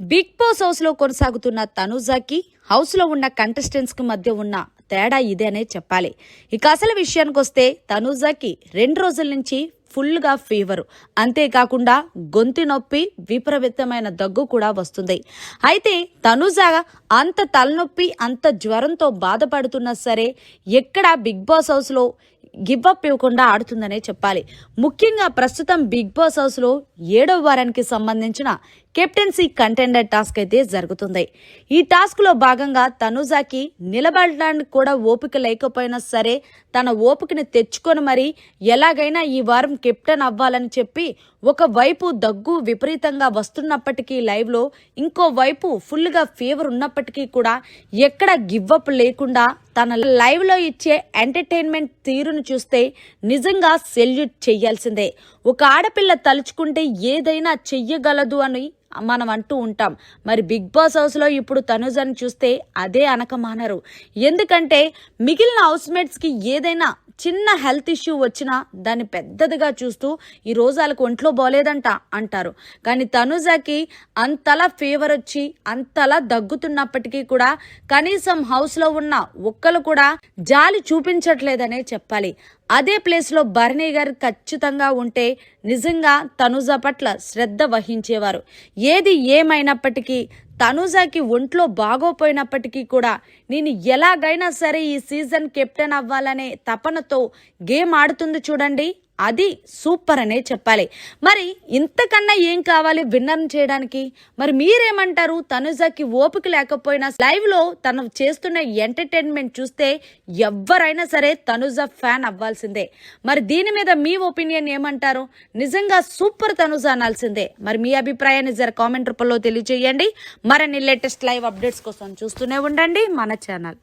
Big boss హౌస్లో కొనసాగుతున్న తనుజాకి హౌస్లో ఉన్న కంటెస్టెంట్స్కి మధ్య ఉన్న తేడా ఇదే అనే చెప్పాలి. ఇక అసలు విషయానికి వస్తే తనుజాకి రెండు రోజుల నుంచి ఫుల్గా ఫీవర్. అంతేకాకుండా గొంతు నొప్పి విపరీతమైన దగ్గు కూడా వస్తుంది. అయితే తనుజ అంత తలనొప్పి అంత జ్వరంతో బాధపడుతున్నా సరే ఎక్కడ బిగ్ బాస్ హౌస్లో గివ్ ఇవ్వకుండా ఆడుతుందనే చెప్పాలి. ముఖ్యంగా ప్రస్తుతం బిగ్ బాస్ హౌస్లో ఏడవ వారానికి సంబంధించిన కెప్టెన్సీ కంటెండర్ టాస్క్ అయితే జరుగుతుంది. ఈ టాస్క్లో భాగంగా తనుజాకి నిలబడడానికి కూడా ఓపిక లేకపోయినా సరే తన ఓపికని తెచ్చుకొని మరి ఎలాగైనా ఈ వారం కెప్టెన్ అవ్వాలని చెప్పి ఒకవైపు దగ్గు విపరీతంగా వస్తున్నప్పటికీ లైవ్లో ఇంకోవైపు ఫుల్గా ఫీవర్ ఉన్నప్పటికీ కూడా ఎక్కడ గివ్అప్ లేకుండా తన లైవ్లో ఇచ్చే ఎంటర్టైన్మెంట్ తీరును చూస్తే నిజంగా సెల్యూట్ చేయాల్సిందే. ఒక ఆడపిల్ల తలుచుకుంటే ఏదైనా చెయ్యగలదు అని మనం అంటూ ఉంటాం. మరి బిగ్ బాస్ హౌస్లో ఇప్పుడు తనుజని చూస్తే అదే అనకమానరు ఎందుకంటే మిగిలిన హౌస్మేట్స్కి ఏదైనా చిన్న హెల్త్ ఇష్యూ వచ్చినా దాన్ని పెద్దదిగా చూస్తూ ఈ రోజు వాళ్ళకి ఒంట్లో బాలేదంట అంటారు. కానీ తనుజాకి అంతలా ఫీవర్ వచ్చి అంతలా దగ్గుతున్నప్పటికీ కూడా కనీసం హౌస్లో ఉన్న ఒక్కలు కూడా జాలి చూపించట్లేదనే చెప్పాలి. అదే ప్లేస్లో భరణి గారు ఖచ్చితంగా ఉంటే నిజంగా తనుజ పట్ల శ్రద్ధ వహించేవారు. ఏది ఏమైనప్పటికీ తనుజాకి ఒంట్లో బాగోపోయినప్పటికీ కూడా నేను ఎలాగైనా సరే ఈ సీజన్ కెప్టెన్ అవ్వాలనే తపనతో గేమ్ ఆడుతుంది చూడండి. అది సూపర్ అనే చెప్పాలి. మరి ఇంతకన్నా ఏం కావాలి విన్నర్ చేయడానికి? మరి మీరేమంటారు? తనుజాకి ఓపిక లేకపోయినా లైవ్లో తను చేస్తున్న ఎంటర్టైన్మెంట్ చూస్తే ఎవరైనా సరే తనుజ ఫ్యాన్ అవ్వాల్సిందే. మరి దీని మీద మీ ఒపీనియన్ ఏమంటారు? నిజంగా సూపర్ తనుజ అనాల్సిందే. మరి మీ అభిప్రాయాన్ని జర కామెంట్ రూపంలో తెలియజేయండి. మరిన్ని లేటెస్ట్ లైవ్ అప్డేట్స్ కోసం చూస్తూనే ఉండండి మన ఛానల్.